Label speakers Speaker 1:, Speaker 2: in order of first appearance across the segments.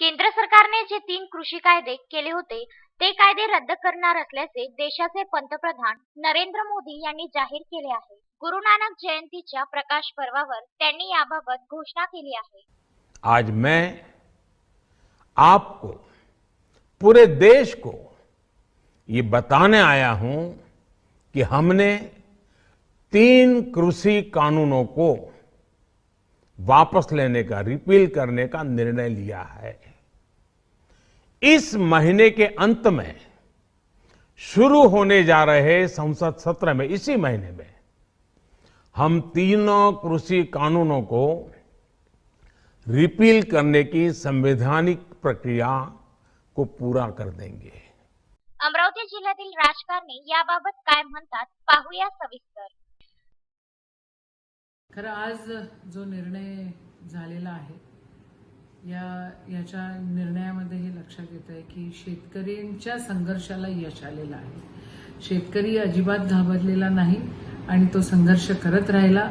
Speaker 1: केंद्र सरकारने जे तीन कृषी कायदे केले होते ते कायदे रद्द करणार असल्याचे देशाचे पंतप्रधान नरेंद्र मोदी यांनी जाहीर केले आहे. गुरु नानक जयंतीच्या प्रकाश पर्वावर त्यांनी याबाबत घोषणा केली आहे.
Speaker 2: आज मैं आपको पूरे देश को ये बताने आया हूं कि हमने तीन कृषी कानूनों को वापस लेने का रिपील करने का निर्णय लिया है। इस महीने के अंत में शुरू होने जा रहे संसद सत्र में, इसी महीने में हम तीनों कृषि कानूनों को रिपील करने की संवैधानिक प्रक्रिया को पूरा कर देंगे।
Speaker 1: अमरावती जिल्ह्यातील राजकारणी सविस्तर.
Speaker 3: खरं आज जो निर्णय झालेला आहे या याच्या निर्णयामध्ये हे लक्षात येत आहे की शेतकऱ्यांच्या संघर्षाला यश आलेलं आहे. शेतकरी अजिबात घाबरलेला नाही आणि तो संघर्ष करत राहिला.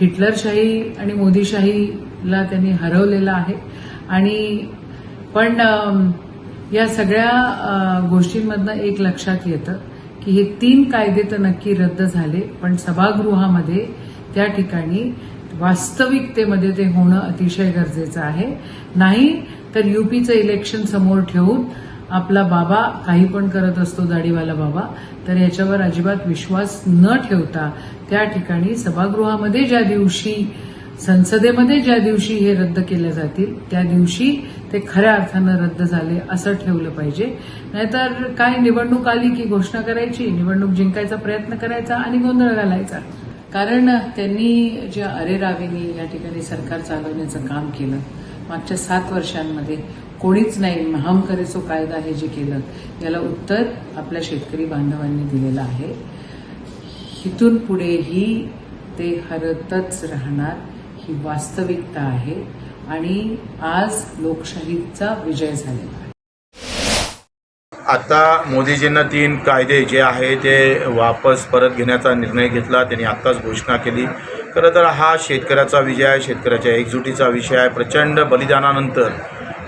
Speaker 3: हिटलरशाही आणि मोदीशाहीला त्यांनी हरवलेला आहे. आणि पण या सगळ्या गोष्टींमधनं एक लक्षात येतं की हे तीन कायदे तर नक्की रद्द झाले पण सभागृहामध्ये त्या ठिकाणी वास्तविकतेमध्ये ते होणं अतिशय गरजेचं आहे. नाही तर युपीचं इलेक्शन समोर ठेवून आपला बाबा काही पण करत असतो दाढीवाला बाबा तर याच्यावर अजिबात विश्वास न ठेवता त्या ठिकाणी सभागृहामध्ये ज्या दिवशी संसदेमध्ये ज्या दिवशी हे रद्द केले जातील त्या दिवशी ते खऱ्या अर्थानं रद्द झाले असं ठेवलं पाहिजे. नाहीतर काय निवडणूक आली की घोषणा करायची निवडणूक जिंकायचा प्रयत्न करायचा आणि गोंधळ घालायचा. कारण त्यांनी ज्या अरेरावीनी या ठिकाणी सरकार चालवण्याचं काम केलं मागच्या सात वर्षांमध्ये कोणीच नाही महामकरेचो कायदा हे जे केलं याला उत्तर आपल्या शेतकरी बांधवांनी दिलेलं आहे. इथून पुढेही ते हरतच राहणार ही वास्तविकता आहे. आणि आज लोकशाहीचा विजय झालेला
Speaker 4: आता मोदीजींना तीन कायदे जे आहे ते वापस परत घेण्याचा निर्णय घेतला. त्यांनी आत्ताच घोषणा केली. खरं तर हा शेतकऱ्याचा विजय आहे शेतकऱ्याच्या एकजुटीचा विषय आहे. प्रचंड बलिदानानंतर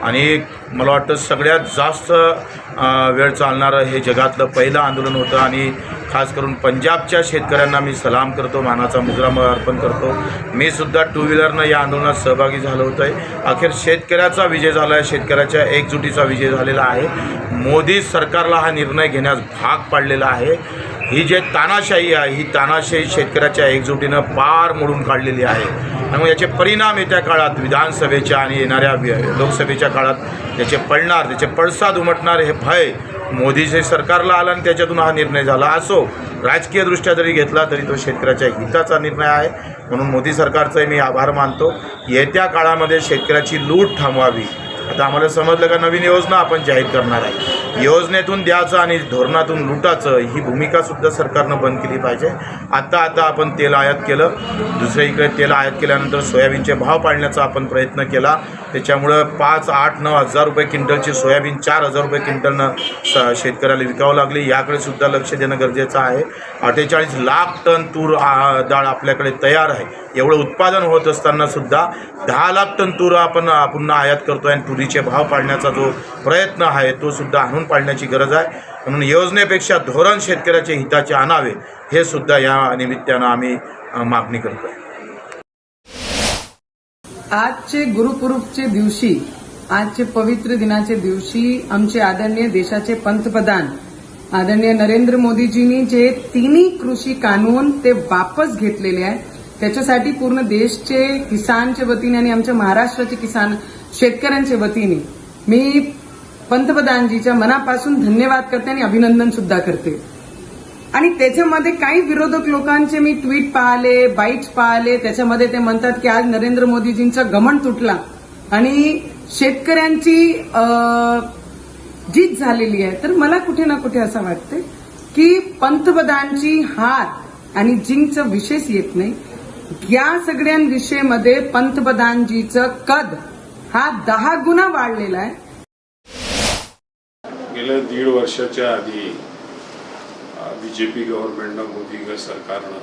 Speaker 4: आणि मला वाटतं सगळ्यात जास्त वेळ चालणारं हे जगातलं पहिलं आंदोलन होतं आणि खास करून पंजाबच्या शेतकऱ्यांना मी सलाम करतो मानाचा मुजरा अर्पण करतो. मी सुद्धा टू व्हीलरनं या आंदोलनात सहभागी झालो होतो आहे अखेर शेतकऱ्याचा विजय झाला आहे शेतकऱ्याच्या एकजुटीचा विजय झालेला आहे. मोदी सरकारला हा निर्णय घेण्यास भाग पाडलेला आहे. ही जे तानाशाही आहे ही तानाशाही शेतकऱ्याच्या एकजुटीनं पार मोडून काढलेली आहे. त्यामुळे याचे परिणाम येत्या काळात विधानसभेच्या आणि येणाऱ्या लोकसभेच्या काळात त्याचे पडणार त्याचे पडसाद उमटणार हे भय मोदीचे सरकारला आला आणि त्याच्यातून हा निर्णय झाला. असो राजकीयदृष्ट्या जरी घेतला तरी तो शेतकऱ्याच्या हिताचा निर्णय आहे. म्हणून मोदी सरकारचे मी आभार मानतो. येत्या काळामध्ये शेतकऱ्याची लूट थांबवावी. आता आम्हाला समजलं का नवीन योजना आपण जाहीर करणार आहे. योजनेतून द्यायचं आणि धोरणातून लुटाचं ही भूमिकासुद्धा सरकारनं बंद केली पाहिजे. आता आता आपण तेल आयात केलं. दुसऱ्या इकडे तेल आयात केल्यानंतर सोयाबीनचे भाव पाडण्याचा आपण प्रयत्न केला. त्याच्यामुळं पाच आठ नऊ हजार रुपये क्विंटलची सोयाबीन चार हजार रुपये क्विंटलनं स शेतकऱ्याला विकावं लागली. याकडे सुद्धा लक्ष देणं गरजेचं आहे. अठ्ठेचाळीस लाख टन तूर डाळ आपल्याकडे तयार आहे. एवढं उत्पादन होत असताना सुद्धा दहा लाख टन तूर आपण पुन्हा आयात करतो आहे आणि तुरीचे भाव पाडण्याचा जो प्रयत्न आहे तो सुद्धा आणून पाडण्याची गरज आहे. म्हणून योजनेपेक्षा धोरण शेतकऱ्याचे हिताचे आणावे हे सुद्धा या निमित्तानं आम्ही मागणी करतो
Speaker 5: आजचे गुरुपुरूपचे दिवशी आजचे पवित्र दिनाचे दिवशी आमचे आदरणीय देशाचे पंतप्रधान आदरणीय नरेंद्र मोदीजींनी जे तिन्ही कृषी कानून ते वापस घेतलेले आहे त्याच्यासाठी पूर्ण देशचे किसानच्या वतीने आणि आमच्या महाराष्ट्राचे किसान शेतकऱ्यांच्या वतीने मी पंतप्रधानजीच्या मनापासून धन्यवाद करते आणि अभिनंदन सुद्धा करते. आणि त्याच्यामध्ये काही विरोधक लोकांचे मी ट्विट पाहिले बाईट्स पाहिले त्याच्यामध्ये ते म्हणतात की आज नरेंद्र मोदीजींचा गमन तुटला. आणि शेतकऱ्यांची जीत झालेली आहे. तर मला कुठे ना कुठे असं वाटतं की पंतप्रधानची हार आणि जिंकचं विशेष येत नाही. या सगळ्यांविषयीमध्ये पंतप्रधानजीचं कद हा दहा गुणा वाढलेला आहे.
Speaker 6: गेल्या दीड वर्षाच्या आधी बी जे पी गव्हर्नमेंटनं मोदी सरकारनं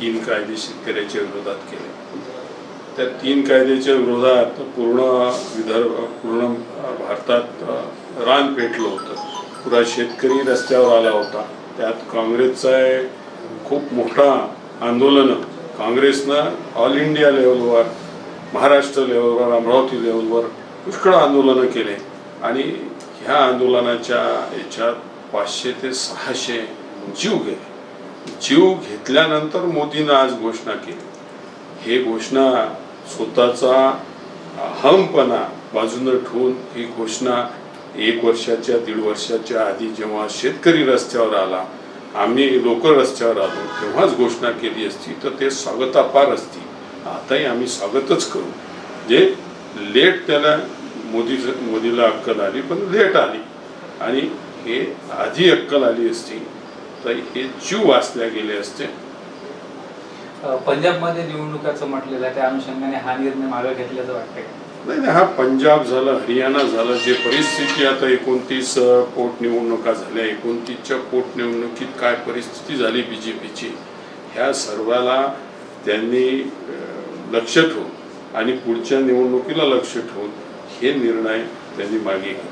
Speaker 6: तीन कायदे शेतकऱ्याच्या विरोधात केले. त्या तीन कायद्याच्या विरोधात पूर्ण विदर्भ पूर्ण भारतात रान पेटलं होतं. पुरा शेतकरी रस्त्यावर आला होता. त्यात काँग्रेसचा खूप मोठा आंदोलन. काँग्रेसनं ऑल इंडिया लेवलवर महाराष्ट्र लेवलवर अमरावती लेवलवर पुष्कळ आंदोलनं केले. आणि ह्या आंदोलनाच्या याच्यात पाचशे ते सहाशे जीव गेले. जीव घेतल्यानंतर मोदीनं आज घोषणा केली. हे घोषणा स्वतःचा हमपणा बाजूनं ठेवून ही घोषणा एक वर्षाच्या दीड वर्षाच्या आधी जेव्हा शेतकरी रस्त्यावर आला आम्ही लोक रस्त्यावर आलो तेव्हाच घोषणा केली असती. तर ते स्वागतापार असती. आताही आम्ही स्वागतच करू. जे लेट त्याला मोदी मोदीला अक्कल आली पण लेट आली आणि हे आधी अक्कल आली असती तर हे जीव वाचल्या गेले असते
Speaker 7: पंजाबमध्ये निवडणुकाचं म्हटलेलं आहे त्या अनुषंगाने हा निर्णय मागे घेतल्याचं वाटतंय?
Speaker 6: नाही नाही हा पंजाब झालं हरियाणा झालं जे परिस्थिती आता एकोणतीस पोटनिवडणुका झाल्या एकोणतीसच्या पोटनिवडणुकीत काय परिस्थिती झाली बी जे पीची ह्या सर्वाला त्यांनी लक्ष ठेवून आणि पुढच्या निवडणुकीला लक्ष ठेवून हे निर्णय त्यांनी मागे घेतले.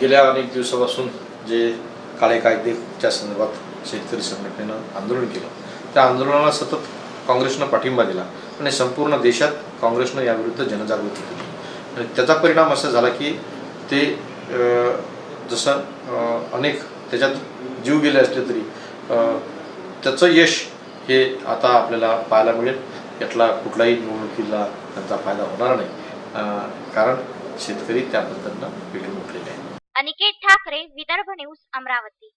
Speaker 8: गेल्या अनेक दिवसापासून जे काळे कायदेच्या संदर्भात शेतकरी संघटनेनं आंदोलन केलं त्या आंदोलनाला सतत काँग्रेसनं पाठिंबा दिला आणि संपूर्ण देशात काँग्रेसनं याविरुद्ध जनजागृती केली. आणि त्याचा परिणाम असा झाला की ते जसं अनेक त्याच्यात जीव गेले असले तरी त्याचं यश हे आता आपल्याला पाहायला मिळेल. यातला कुठलाही निवडणुकीला त्यांचा फायदा होणार नाही. कारण शेतकरी त्याबद्दल पद्धतीनं पेटून उठलेले आहेत
Speaker 1: अनिकेत ठाकरे विदर्भ न्यूज अमरावती.